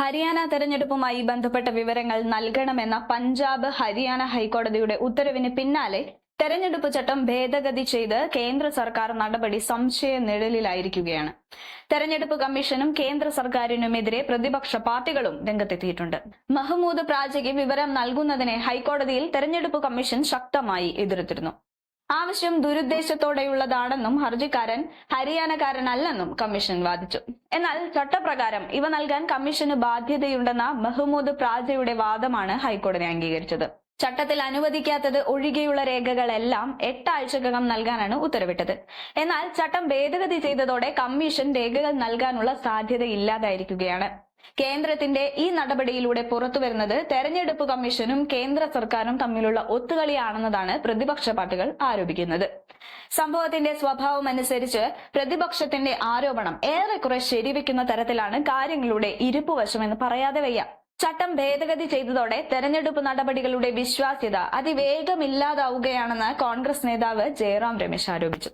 ഹരിയാന തെരഞ്ഞെടുപ്പുമായി ബന്ധപ്പെട്ട വിവരങ്ങൾ നൽകണമെന്ന പഞ്ചാബ് ഹരിയാന ഹൈക്കോടതിയുടെ ഉത്തരവിന് പിന്നാലെ തെരഞ്ഞെടുപ്പ് ചട്ടം ഭേദഗതി ചെയ്ത് കേന്ദ്ര സർക്കാർ നടപടി സംശയ നിഴലിലായിരിക്കുകയാണ്. തെരഞ്ഞെടുപ്പ് കമ്മീഷനും കേന്ദ്ര സർക്കാരിനുമെതിരെ പ്രതിപക്ഷ പാർട്ടികളും രംഗത്തെത്തിയിട്ടുണ്ട്. മഹ്മൂദ് പ്രാജയ്ക്ക് വിവരം നൽകുന്നതിനെ ഹൈക്കോടതിയിൽ തെരഞ്ഞെടുപ്പ് കമ്മീഷൻ ശക്തമായി എതിർത്തിരുന്നു. ആവശ്യം ദുരുദ്ദേശത്തോടെയുള്ളതാണെന്നും ഹർജിക്കാരൻ ഹരിയാനക്കാരനല്ലെന്നും കമ്മീഷൻ വാദിച്ചു. എന്നാൽ ചട്ടപ്രകാരം ഇവ നൽകാൻ കമ്മീഷന് ബാധ്യതയുണ്ടെന്ന മെഹ്മൂദ് പ്രാജയുടെ വാദമാണ് ഹൈക്കോടതി അംഗീകരിച്ചത്. ചട്ടത്തിൽ അനുവദിക്കാത്തത് ഒഴികെയുള്ള രേഖകളെല്ലാം എട്ടാഴ്ചക്കകം നൽകാനാണ് ഉത്തരവിട്ടത്. എന്നാൽ ചട്ടം ഭേദഗതി ചെയ്തതോടെ കമ്മീഷൻ രേഖകൾ നൽകാനുള്ള സാധ്യത ഇല്ലാതായിരിക്കുകയാണ് കേന്ദ്രത്തിന്റെ ഈ നടപടിയിലൂടെ പുറത്തുവരുന്നത് തെരഞ്ഞെടുപ്പ് കമ്മീഷനും കേന്ദ്ര സർക്കാരും തമ്മിലുള്ള ഒത്തുകളിയാണെന്നതാണ് പ്രതിപക്ഷ പാർട്ടികൾ ആരോപിക്കുന്നത്. സംഭവത്തിന്റെ സ്വഭാവം അനുസരിച്ച് പ്രതിപക്ഷത്തിന്റെ ആരോപണം ഏറെക്കുറെ ശരിവെക്കുന്ന തരത്തിലാണ് കാര്യങ്ങളുടെ ഇരുപ്പ് വശമെന്ന് പറയാതെ വയ്യ. ചട്ടം ഭേദഗതി ചെയ്തതോടെ തെരഞ്ഞെടുപ്പ് നടപടികളുടെ വിശ്വാസ്യത അതിവേഗമില്ലാതാവുകയാണെന്ന് കോൺഗ്രസ് നേതാവ് ജയറാം രമേശ് ആരോപിച്ചു.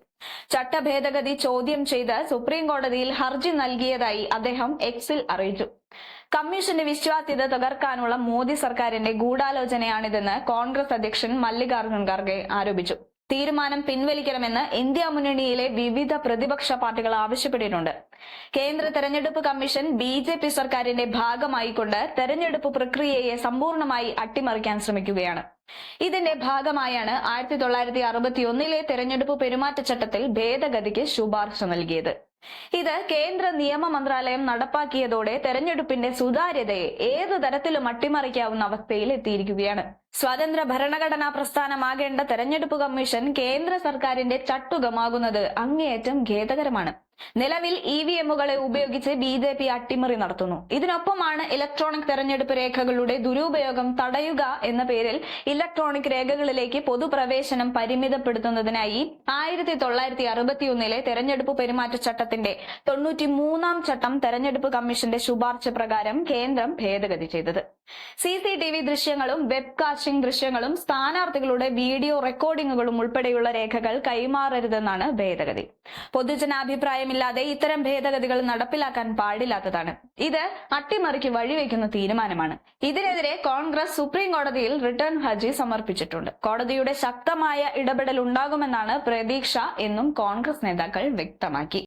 ചട്ട ഭേദഗതി ചോദ്യം ചെയ്ത് സുപ്രീം കോടതിയിൽ ഹർജി നൽകിയതായി അദ്ദേഹം എക്സിൽ അറിയിച്ചു. കമ്മീഷന്റെ വിശ്വാസ്യത തകർക്കാനുള്ള മോദി സർക്കാരിന്റെ ഗൂഢാലോചനയാണിതെന്ന് കോൺഗ്രസ് അധ്യക്ഷൻ മല്ലികാർജുൻ ഖർഗെ ആരോപിച്ചു. തീരുമാനം പിൻവലിക്കണമെന്ന് ഇന്ത്യ മുന്നണിയിലെ വിവിധ പ്രതിപക്ഷ പാർട്ടികൾ ആവശ്യപ്പെട്ടിട്ടുണ്ട്. കേന്ദ്ര തെരഞ്ഞെടുപ്പ് കമ്മീഷൻ ബി ജെ പി സർക്കാരിന്റെ ഭാഗമായിക്കൊണ്ട് തെരഞ്ഞെടുപ്പ് പ്രക്രിയയെ സമ്പൂർണമായി അട്ടിമറിക്കാൻ ശ്രമിക്കുകയാണ്. ഇതിന്റെ ഭാഗമായാണ് ആയിരത്തി തൊള്ളായിരത്തി അറുപത്തി ഒന്നിലെ തെരഞ്ഞെടുപ്പ് പെരുമാറ്റച്ചട്ടത്തിൽ ഭേദഗതിക്ക് ശുപാർശ നൽകിയത്. ഇത് കേന്ദ്ര നിയമ മന്ത്രാലയം നടപ്പാക്കിയതോടെ തെരഞ്ഞെടുപ്പിന്റെ സുതാര്യതയെ ഏതു തരത്തിലും അട്ടിമറിക്കാവുന്ന അവസ്ഥയിൽ എത്തിയിരിക്കുകയാണ് സ്വതന്ത്ര ഭരണഘടനാ പ്രസ്ഥാനമാകേണ്ട തെരഞ്ഞെടുപ്പ് കമ്മീഷൻ കേന്ദ്ര സർക്കാരിന്റെ ചട്ടുകമാകുന്നത് അങ്ങേയറ്റം ഖേദകരമാണ്. നിലവിൽ ഇ വി എമ്മുകളെ ഉപയോഗിച്ച് ബി ജെ പി അട്ടിമറി നടത്തുന്നു. ഇതിനൊപ്പമാണ് ഇലക്ട്രോണിക് തെരഞ്ഞെടുപ്പ് രേഖകളുടെ ദുരുപയോഗം തടയുക എന്ന പേരിൽ ഇലക്ട്രോണിക് രേഖകളിലേക്ക് പൊതുപ്രവേശനം പരിമിതപ്പെടുത്തുന്നതിനായി ആയിരത്തി തൊള്ളായിരത്തി അറുപത്തിയൊന്നിലെ തെരഞ്ഞെടുപ്പ് പെരുമാറ്റച്ചട്ടത്തിന്റെ തൊണ്ണൂറ്റി മൂന്നാം ചട്ടം തെരഞ്ഞെടുപ്പ് കമ്മീഷന്റെ ശുപാർശ പ്രകാരം കേന്ദ്രം ഭേദഗതി ചെയ്തത്. സി സി ടി വി ദൃശ്യങ്ങളും വെബ് കാസ്റ്റിംഗ് ദൃശ്യങ്ങളും സ്ഥാനാർത്ഥികളുടെ വീഡിയോ റെക്കോർഡിംഗുകളും ഉൾപ്പെടെയുള്ള രേഖകൾ കൈമാറരുതെന്നാണ് ഭേദഗതി. പൊതുജനാഭിപ്രായമില്ലാതെ ഇത്തരം ഭേദഗതികൾ നടപ്പിലാക്കാൻ പാടില്ലാത്തതാണ്. ഇത് അട്ടിമറിക്ക് വഴിവെക്കുന്ന തീരുമാനമാണ്. ഇതിനെതിരെ കോൺഗ്രസ് സുപ്രീം കോടതിയിൽ റിട്ടേൺ ഹർജി സമർപ്പിച്ചിട്ടുണ്ട്. കോടതിയുടെ ശക്തമായ ഇടപെടൽ ഉണ്ടാകുമെന്നാണ് പ്രതീക്ഷ എന്നും കോൺഗ്രസ് നേതാക്കൾ വ്യക്തമാക്കി.